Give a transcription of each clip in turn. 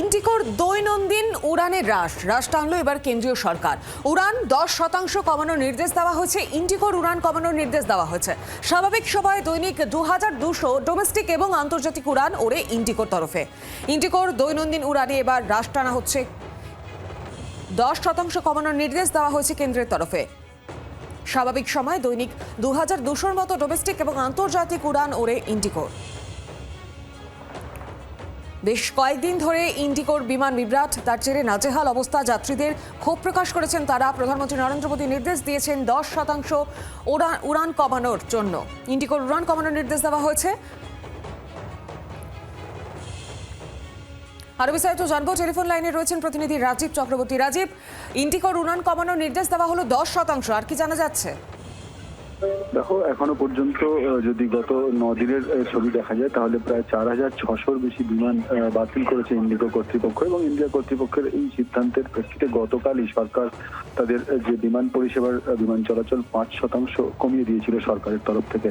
ইন্ডিকোর দৈনন্দিন উড়ানের হ্রাস। হ্রাস টানলো এবার কেন্দ্রীয় সরকার। উড়ান দশ শতাংশ কমানোর নির্দেশ দেওয়া হয়েছে, ইন্ডিকোর উড়ান কমানোর নির্দেশ দেওয়া হয়েছে। স্বাভাবিক সময়ে দৈনিক দু হাজার দুশো ডোমেস্টিক এবং আন্তর্জাতিক উড়ান ওড়ে ইন্ডিকোর তরফে। ইন্ডিকোর দৈনন্দিন উড়ানে এবার হ্রাস টানা হচ্ছে। দশ শতাংশ কমানোর নির্দেশ দেওয়া হয়েছে কেন্দ্রের তরফে। স্বাভাবিক সময় দৈনিক দু হাজার দুশোর মতো ডোমেস্টিক এবং আন্তর্জাতিক উড়ান ওড়ে ইন্ডিকোর। বেশ কয়েকদিন ধরে ইন্ডিকোর বিমান বিভ্রাট, তার জেরে নাজেহাল অবস্থা। যাত্রীদের ক্ষোভ প্রকাশ করেছেন তারা। প্রধানমন্ত্রী নরেন্দ্র মোদী নির্দেশ দিয়েছেন দশ শতাংশ উড়ান উড়ান কমানোর জন্য। ইন্ডিকোর উড়ান কমানোর নির্দেশ দেওয়া হয়েছে। আরও বিস্তারিত জানব। টেলিফোন লাইনে রয়েছেন প্রতিনিধি রাজীব চক্রবর্তী। রাজীব ইন্ডিকোর উড়ান কমানোর নির্দেশ দেওয়া হলো দশ শতাংশ। আর কি জানা যাচ্ছে? দেখো, এখনও পর্যন্ত যদি গত দিনের ছবি দেখা যায়, তাহলে প্রায় চার হাজার ছশোর বেশি বিমান বাতিল করেছে ইন্ডিগো কর্তৃপক্ষ এবং ইন্ডিয়া কর্তৃপক্ষের এই সিদ্ধান্তের প্রেক্ষিতে গতকালই সরকার তাদের যে বিমান পরিষেবার বিমান চলাচল পাঁচ শতাংশ কমিয়ে দিয়েছিল সরকারের তরফ থেকে।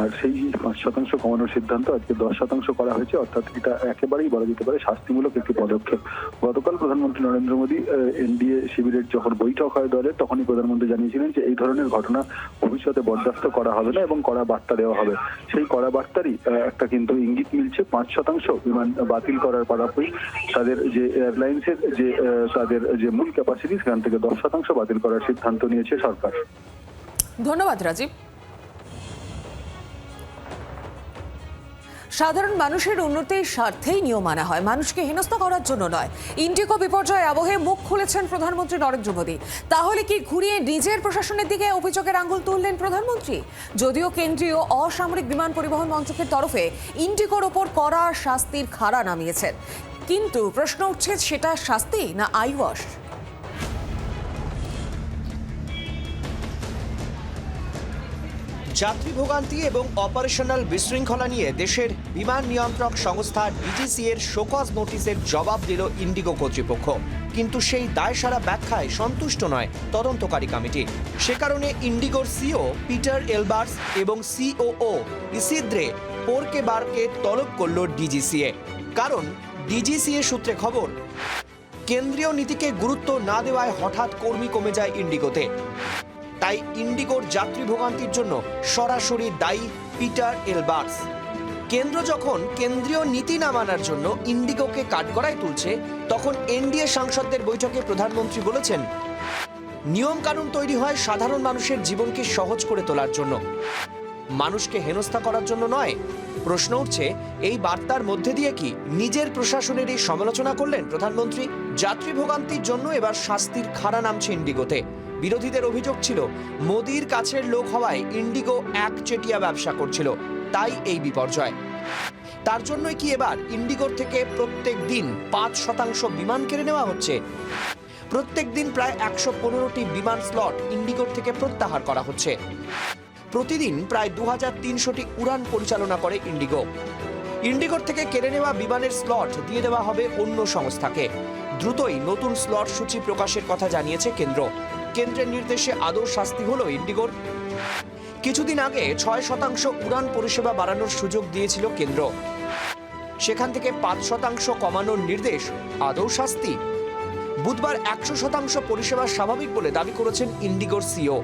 আর সেই পাঁচ শতাংশ কমানোর সিদ্ধান্ত আজকে দশ শতাংশ করা হয়েছে, অর্থাৎ এটা একেবারেই বলা যেতে পারে শাস্তিমূলক একটি পদক্ষেপ। গতকাল প্রধানমন্ত্রী নরেন্দ্র মোদী এনডিএ শিবিরের যখন বৈঠক হয় দলের তখনই প্রধানমন্ত্রী জানিয়েছিলেন যে এই ধরনের ঘটনা ভবিষ্যতে বরদাস্ত করা হবে না এবং কড়া বার্তা দেওয়া হবে। সেই কড়া বার্তারই একটা কিন্তু ইঙ্গিত মিলছে। পাঁচ শতাংশ বিমান বাতিল করার পরাপরি তাদের যে এয়ারলাইন্সের যে তাদের যে মূল ক্যাপাসিটি সেখান থেকে দশ শতাংশ বাতিল করার সিদ্ধান্ত নিয়েছে সরকার। ধন্যবাদ রাজীব। সাধারণ মানুষের উন্নতির স্বার্থেই নিয়ম আনা হয়। মানুষকে হেনস্থা করার জন্য নয়। ইন্ডিকো বিপর্যয় আবহে মুখ খুলেছেন প্রধানমন্ত্রী নরেন্দ্র মোদী। তাহলে কি ঘুরিয়ে নিজের প্রশাসনের দিকে অভিযোগের আঙুল তুললেন প্রধানমন্ত্রী? যদিও কেন্দ্রীয় অসামরিক বিমান পরিবহন মন্ত্রকের তরফে ইন্ডিকোর ওপর কড়া শাস্তির খাড়া নামিয়েছেন। কিন্তু প্রশ্ন উঠছে, সেটা শাস্তি না আইওয়াশ? যাত্রী ভোগান্তি এবং অপারেশনাল বিশৃঙ্খলা নিয়ে দেশের বিমান নিয়ন্ত্রক সংস্থা ডিজিসি এর শোকজ নোটিশের জবাব দিল ইন্ডিগো কর্তৃপক্ষ। কিন্তু সেই দায়সারা ব্যাখ্যায় সন্তুষ্ট নয় তদন্তকারী কমিটি। সে কারণে ইন্ডিগোর সিও পিটার এলবার্স এবং সিওও ইসিদ্রে পোরকে বারকে তলব করল ডিজিসিএ কারণ ডিজিসিএ সূত্রে খবর, কেন্দ্রীয় নীতিকে গুরুত্ব না দেওয়ায় হঠাৎ কর্মী কমে যায় ইন্ডিগোতে। তাই ইন্ডিগোর যাত্রী ভোগান্তির জন্য সরাসরি দায়ী পিটার এলবার্স কেন্দ্র যখন কেন্দ্রীয় নীতি না মানার জন্য ইন্ডিগোকে কাঠগড়ায় তুলছে, তখন এনডিএ সাংসদদের বৈঠকে প্রধানমন্ত্রী বলেছেন নিয়ম কানুন তৈরি হয় সাধারণ মানুষের জীবনকে সহজ করে তোলার জন্য। মানুষকে হেনস্থা করার জন্য নয়। প্রশ্ন উঠছে, এই বার্তার মধ্যে দিয়ে কি নিজের প্রশাসনের এই সমালোচনা করলেন প্রধানমন্ত্রী? যাত্রী ভোগান্তির জন্য এবার শাস্তির খাড়া নামছে ইন্ডিগোতে। বিরোধীদের অভিযোগ ছিল, মোদির কাছের লোক হওয়ায় ইন্ডিগো একচেটিয়া ব্যবসা করছিল, তাই এই বিপর্যয়। তার জন্যই কি এবার ইন্ডিগোর থেকে প্রত্যেক দিন পাঁচ শতাংশ বিমান কেড়ে নেওয়া হচ্ছে? প্রত্যেক দিন প্রায় একশো পনেরোটি বিমান স্লট ইন্ডিগোর থেকে প্রত্যাহার করা হচ্ছে। প্রতিদিন প্রায় দু হাজার তিনশোটি উড়ান পরিচালনা করে ইন্ডিগো। ইন্ডিগোর থেকে কেড়ে নেওয়া বিমানের স্লট দিয়ে দেওয়া হবে অন্য সংস্থাকে। দ্রুতই নতুন স্লট সূচি প্রকাশের কথা জানিয়েছে কেন্দ্র। কেন্দ্রের নির্দেশে আদৌ শাস্তি হলো ইন্ডিগোর? কিছুদিন আগে ছয় শতাংশ উড়ান পরিষেবা বাড়ানোর সুযোগ দিয়েছিল কেন্দ্র। সেখান থেকে পাঁচ শতাংশ কমানোর নির্দেশ আদৌ শাস্তি? বুধবার একশো শতাংশ পরিষেবা স্বাভাবিক বলে দাবি করেছেন ইন্ডিগোর সিও।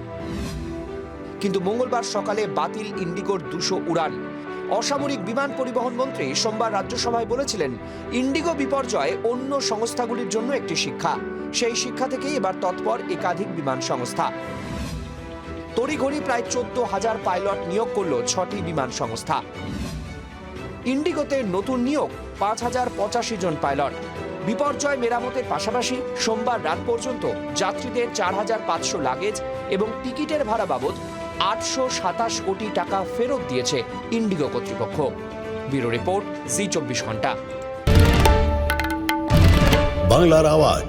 কিন্তু মঙ্গলবার সকালে বাতিল ইন্ডিগোর দুশো উড়ান। অসামরিক বিমান পরিবহন মন্ত্রী সোমবার রাজ্যসভায় বলেছিলেন, ইন্ডিগো বিপর্যয় অন্য সংস্থাগুলির জন্য একটি শিক্ষা। সেই শিক্ষা থেকেই এবার তৎপর একাধিক বিমান সংস্থা। তড়িঘড়ি প্রায় চোদ্দ হাজার পাইলট নিয়োগ করল ছটি বিমান সংস্থা। ইন্ডিগোতে নতুন নিয়োগ, পাঁচ হাজার পঁচাশি জন পাইলট। বিপর্যয় মেরামতের পাশাপাশি সোমবার রাত পর্যন্ত যাত্রীদের চার হাজার পাঁচশো লাগেজ এবং টিকিটের ভাড়া বাবদ আটশো সাতাশ কোটি টাকা ফেরত দিয়েছে ইন্ডিগো কর্তৃপক্ষ। ব্যুরো রিপোর্ট, জি চব্বিশ ঘণ্টা। বাংলার আওয়াজ।